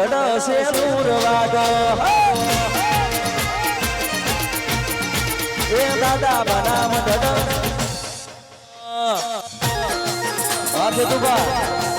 સંગ્રામ સિનામ ઢળશે દૂર વાગ એ દાદા બનામ ઢળ હા તુબા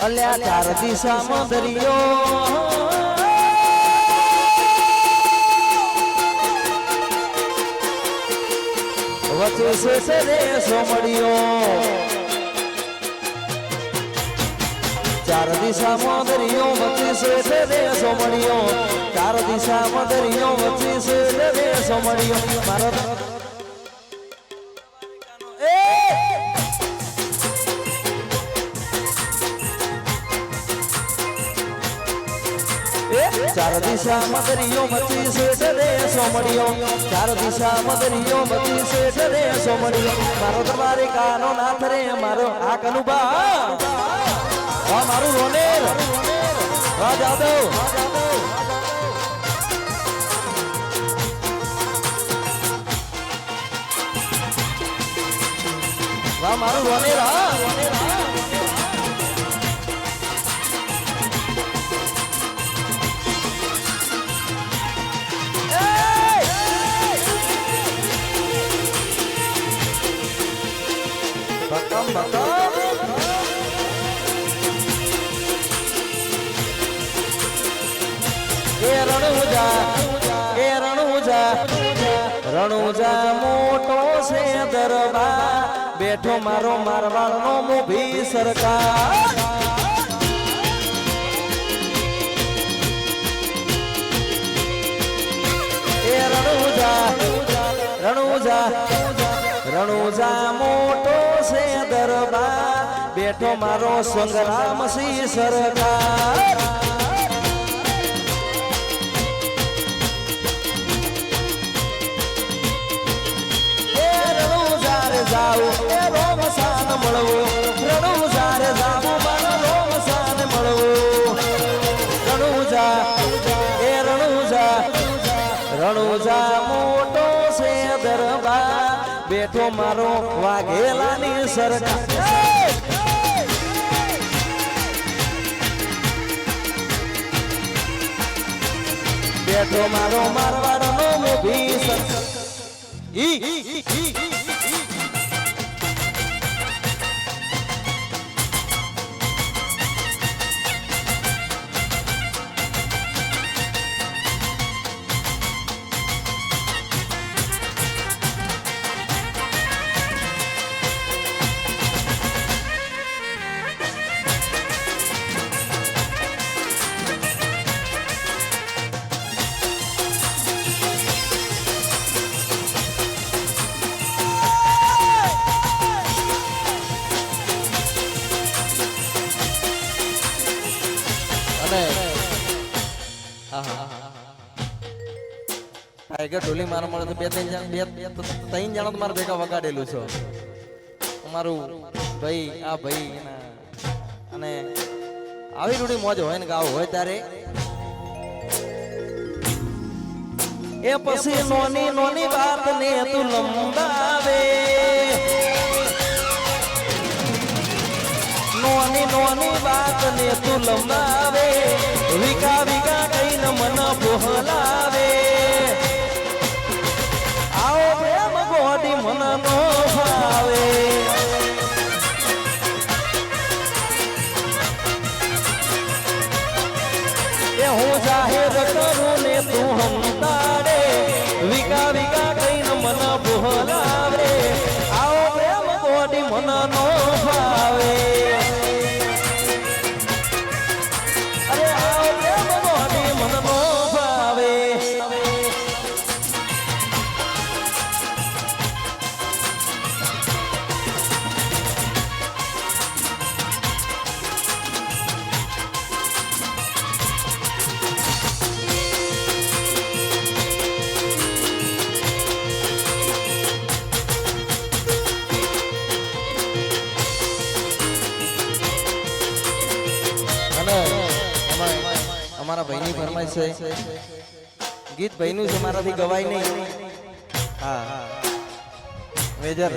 અલ્યા ચાર દિશામાં દરિયો. વચ્ચે છે રે સોમડિયો ચાર દિશામાં દરિયો વચ્ચે છે રે સોમડિયો ચાર દિશામાં દરિયો વચ્ચે છે રે સોમડિયો મારો ચાર દિશા મદરિયો મતી શેઠ રે સોમડિયો ચાર દિશા મદરિયો મતી શેઠ રે સોમડિયો મારો તમારે કાનો નાથ રે, મારો આ કનુબા આ મારું રોનેર. વા જાદવ. વાહ મારું રોનેર, હા. રણુજા મોટો છે દરબાર. બેઠો મારો મારવાડનો મોભી સરકાર. રણુજા રણુજા રણુજા બેઠો મારો સંગ્રામ સિંહ સરકાર જાવું એ રોમ સાન એ રણુજા રણુજા મોટો છે દરબાર. બેઠો મારો વાઘેલાની સરકાર. બેઠો મારો મારવાડનો મોભી સરકાર ઈ ઈ ઈ. ટાઈગર ઢોલી મારા મળે તો બે ત્રણ જણ, બે ત્રણ જણા તો મારે ભેગા વગાડેલું છે. અમારું ભાઈ, આ ભાઈ અને આવી રૂડી મોજ હોય ને ગાવ હોય ત્યારે. એ પછી નોની નોની વાત ને તું લંબાવે. નોની નોની વાત ને તું લંબાવે. વિકા કરું ને તું હમતાડે ફરમાઈશ છે. ગીત ભાઈનું છે, મારાથી ગવાય નહીં. હા. મેજર.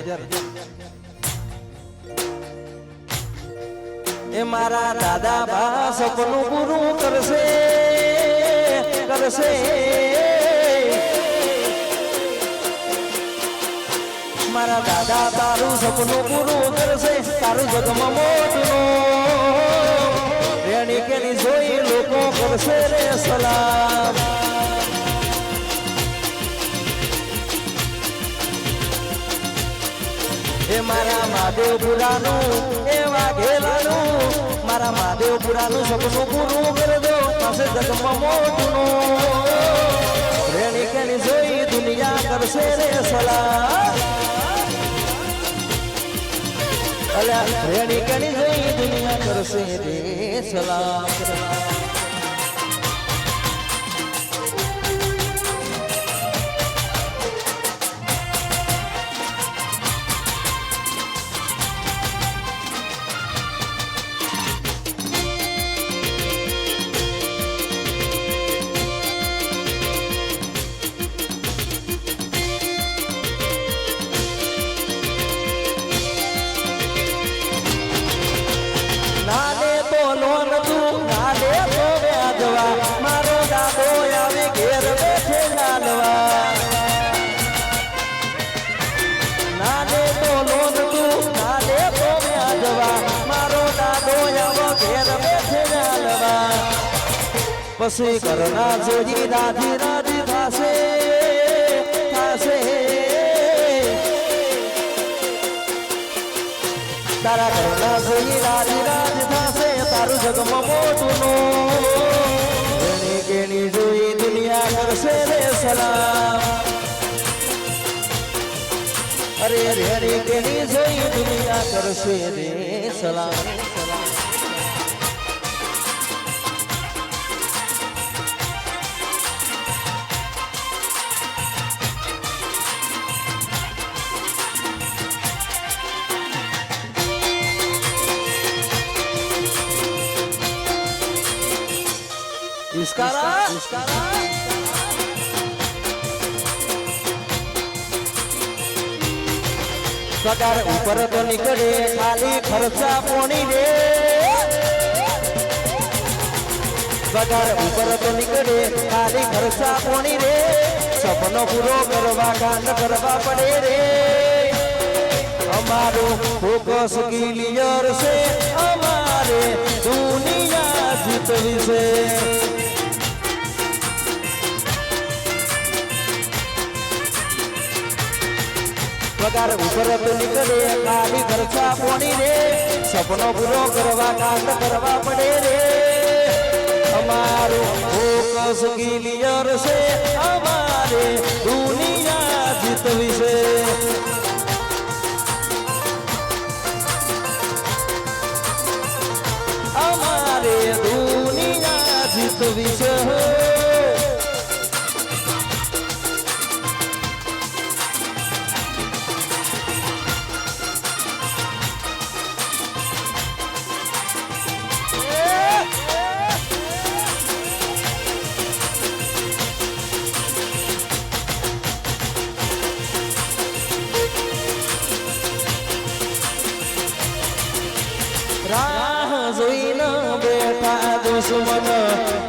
એ મારા દાદા બા સપનું પૂરું કરશે કરશે. મારા દાદા તારું સપનું પૂરું કરશે, તારું જગમાં મોટનું લોકો કરશે રે સલામ એ મારા મહાદેવપુરાનું એ વાઘેલાનું મારા મહાદેવપુરાનું સપનું પૂરું કરી દો પાસે જગમાં મોટું રેણી કેની જોઈ દુનિયા કરશે રે સલામ અલ્યા રેણી કેની જોઈ દુનિયા કરશે રે સલામ પછી કરના જોઈ રાધી રાધી પાસે પાસે તારા કરના જોઈ રાધી રાજ પાસે તારું જગમાં મોટું નો. કેની જોઈ દુનિયા કરશે રે સલામ. અરે રેણી કેની જોઈ દુનિયા કરશે રે સલામ. પગાર ઉપર તો નીકળે, ખાલી ખર્ચા પોણી રે. સગાર ઉપર તો નીકળે, ખાલી ખર્ચા પોણી રે. સપનો પૂરો કરવા ગાન કરવા પડે રે. અમારો ફોકસ ક્લિયર છે, અમારે દુનિયા જીતવી છે. પગાર ઉપર નીકળે ખાલી ખર્ચા પોણી રે. સપનો પૂરો કરવા, કાંડ કરવા પડે રે. અમારું ફોકસ ક્લિયર છે. અમારે દુનિયા જીતવી છે.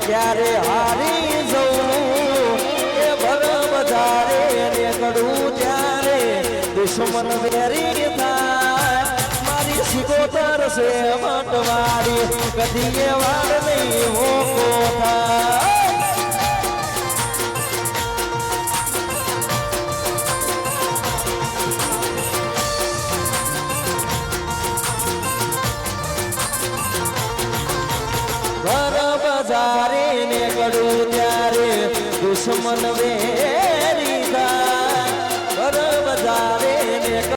ક્યારે હારી જવું. એ ભર વધારે ને કરું ત્યારે દુશ્મન વેરી થાય. મારી સિકોતર છે મટવારી કદી એ વાર નહીં હોકો થાય. दुश्मन वे